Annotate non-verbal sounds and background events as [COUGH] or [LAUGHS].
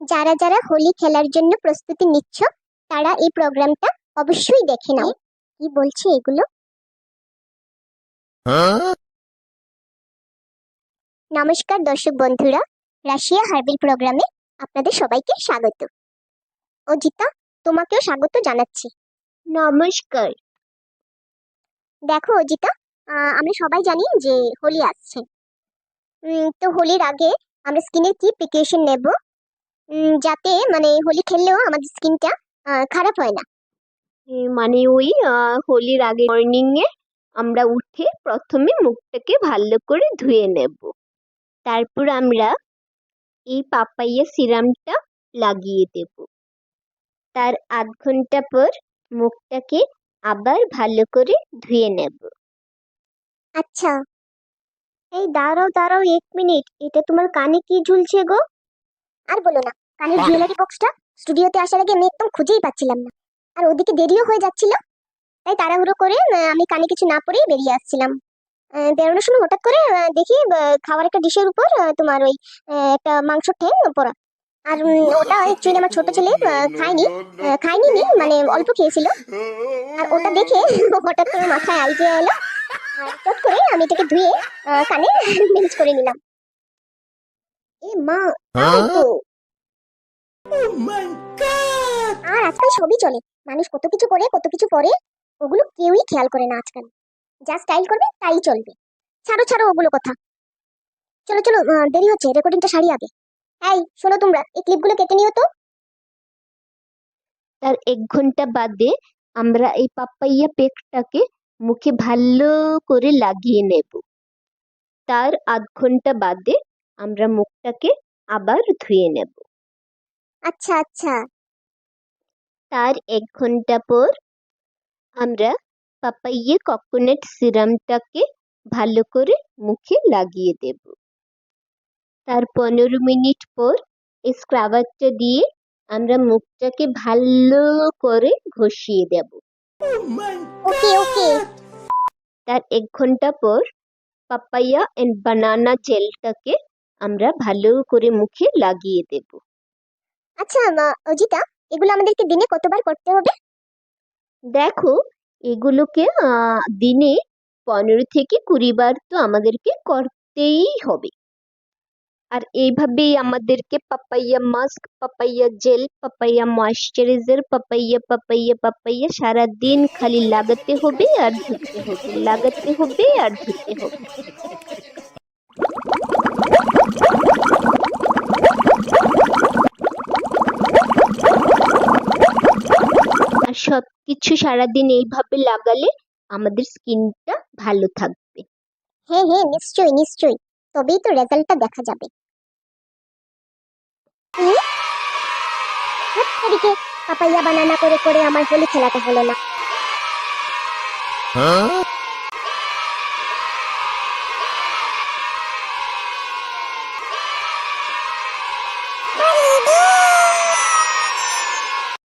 যারা যারা হোলি খেলার জন্য প্রস্তুতি নিচ্ছ তারা এই প্রোগ্রামটা অবশ্যই দেখে নাও। কি বলছে এগুলো? নমস্কার দর্শক বন্ধুরা রাশিয়া হার্বেল প্রোগ্রামে আপনাদের সবাইকে স্বাগত। অজিতা তোমাকেও স্বাগত জানাচ্ছি। নমস্কার। দেখো অজিতা আমরা সবাই জানি যে হোলি আসছে। তো হোলির আগে আমরা স্কিনের কি প্রিকশন নেব? যাতে মানে হোলি খেললেও আমাদের স্কিনটা খারাপ হয় না। মানে ওই হোলির আগে মর্নিং এ আমরা উঠে প্রথমে মুখটাকে ভালো করে ধুয়ে নেব। তারপর আমরা এই পাপাইয়া সিরামটা লাগিয়ে দেব। তার আধ ঘণ্টা পর মুখটাকে আবার ভালো করে ধুয়ে নেব। আচ্ছা। এই দাঁড়াও দাঁড়াও এক মিনিট। এটা তোমার কানে কি ঝুলছে গো? আর বলো না কানের জুয়েলারি বক্সটা স্টুডিওতে আসার আগে আমি একদম খুঁজেই পাচ্ছিলাম না। আর ওদিকে দেরিও হয়ে যাচ্ছিল তাই তাড়াহুড়ো করে আমি কানে কিছু না পরেই বেরিয়ে আসছিলাম। বেরোনোর সময় হঠাৎ করে দেখি খাওয়ার একটা ডিশের উপর তোমার ওই একটা মাংস ঠ্যাং পড়া। আর ওটা অ্যাকচুয়ালি আমার ছোট ছেলে খায়নি খায়নি নি, মানে অল্প খেয়েছিল। আর ওটা দেখে [LAUGHS] হঠাৎ করে মাথায় আইডিয়া এলো। আর চট করে আমি এটাকে ধুয়ে কানে [LAUGHS] ম্যানেজ করে নিলাম। এ মা তাই তো। আর আজকাল সবই চলে। মানুষ কত কিছু করে কত কিছু পরে ওগুলো কেউই খেয়াল করে না আজকাল। যা স্টাইল করবে তাই চলবে। ছাড়ো ছাড়ো ওগুলো কথা। চলো চলো দেরি হচ্ছে রেকর্ডিংটা সারি আগে। এই শোনো তোমরা এই ক্লিপগুলো কেটে নিও তো। তার এক ঘণ্টা বাদে আমরা এই পাপাইয়া পেকটাকে মুখে ভালো করে লাগিয়ে নেব। তার আধ ঘণ্টা বাদে আমরা মুখটাকে আবার ধুয়ে নেব। আচ্ছা আচ্ছা। তার এক ঘণ্টা পর আমরা পাপাইয়ে কোকোনাট সিরামটাকে ভালো করে মুখে লাগিয়ে দেব। তার পনেরো মিনিট পর এই স্ক্রাবারটা দিয়ে আমরা মুখটাকে ভালো করে ঘষিয়ে দেব। ওকে ওকে। তার এক ঘণ্টা পর পাপাইয়া এন্ড বানানা জেলটাকে আমরা ভালো করে মুখে লাগিয়ে দেব। আচ্ছা অজিতা এগুলো আমাদেরকে দিনে কতবার করতে হবে? দেখো এগুলোকে দিনে পনেরো থেকে কুড়ি বার তো আমাদেরকে করতেই হবে। আর এইভাবেই আমাদেরকে papaya mask papaya gel papaya moisturiser papaya papaya papaya সারা দিন খালি লাগাতে হবে আর ধুতে হবে লাগাতে হবে আর ধুতে হবে আর সবকিছু সারাদিন এইভাবে লাগালে আমাদের স্কিনটা ভালো থাকবে। হ্যাঁ হ্যাঁ নিশ্চয়ই নিশ্চয়ই। তবেই তো রেজাল্টটা দেখা যাবে। এদিকে পাপাইয়া বানানা করে করে আমার হোলি খেলাটা হলো না?